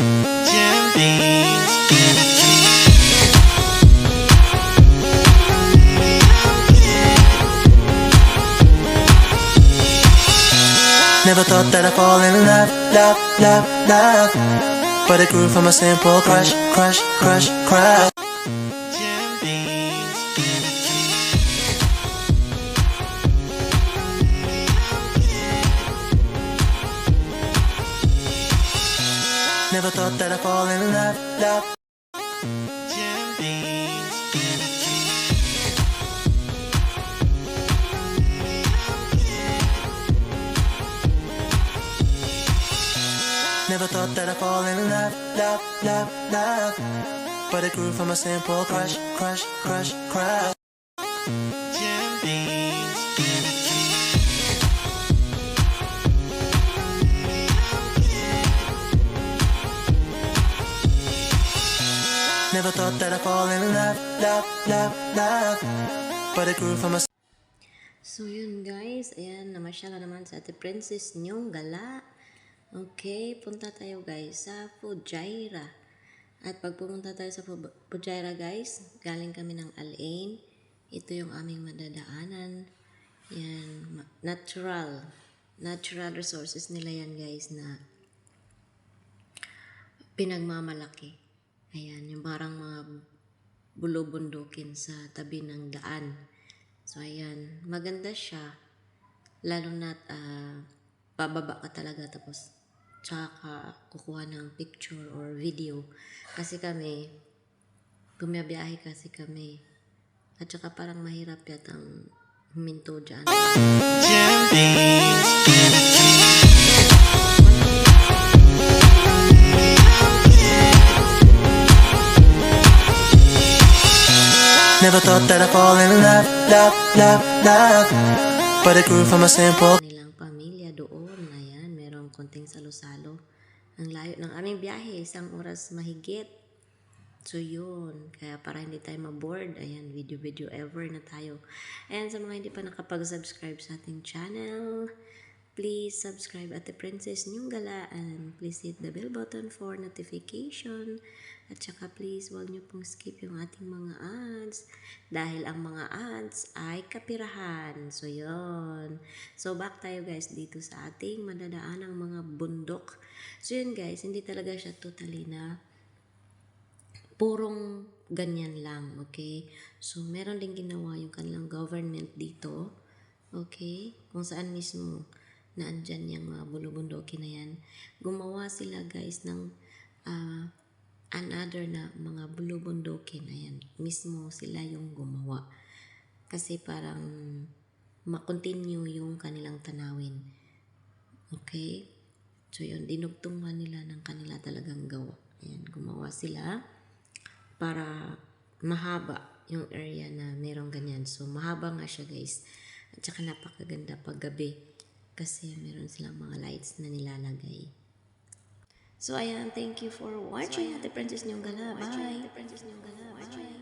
Never thought that I'd fall in love, love, love, love. But it grew from a simple crush, crush, crush, crush. Never thought that I'd fall in love, love. Never thought that I'd fall in love, love, love, love. But it grew from a simple crush, crush, crush, crush. Jim Never thought that I'd fall in love, love, love, love. But it grew from a So yun guys, ayan, namasyala naman sa ate princess niyong gala. Okay, punta tayo guys sa Fujairah. At pag pumunta tayo sa Fu- Fujairah guys, galing kami ng Al-Ain. Ito yung aming madadaanan. Yan, natural. Natural resources nila yan guys na pinagmamalaki. Ayan, yung parang mga bulubundukin sa tabi ng daan. So, ayan. Maganda siya. Lalo na uh, bababa ka talaga tapos tsaka ka kukuha ng picture or video. Kasi kami, bumiyabiyahe kasi kami. At saka parang mahirap yatang huminto dyan. Jim Never thought that I'd fall in love, love, love, love. But it grew from a simple nilang pamilya doon. Ayan, merong konting salo-salo. Ang layo ng aming biyahe, isang oras mahigit. So yun, kaya para hindi tayo maboard, ayan, video-video ever na tayo. And sa mga hindi pa nakapag-subscribe sa ating channel, please subscribe at the Princess Nyong and please hit the bell button for notification. At saka please, huwag niyo pong skip yung ating mga ads dahil ang mga ads ay kapirahan. So, yun. So, back tayo guys dito sa ating madadaan ng mga bundok. So, yun guys, hindi talaga siya totally na purong ganyan lang, okay? So, meron din ginawa yung kanilang government dito, okay? Kung saan mismo naandyan yung mga bulubundoki na yan. Gumawa sila guys ng ah, another na mga bulubundoki na yan. Mismo sila yung gumawa. Kasi parang makontinue yung kanilang tanawin. Okay? So, yun, dinugtungan nila ng kanila talagang gawa. Ayan, gumawa sila para mahaba yung area na merong ganyan. So, mahaba nga siya, guys. At saka napakaganda pag gabi. Kasi meron silang mga lights na nilalagay. So, ayan, thank you for watching. Ate Princess Nyong Gala. Bye!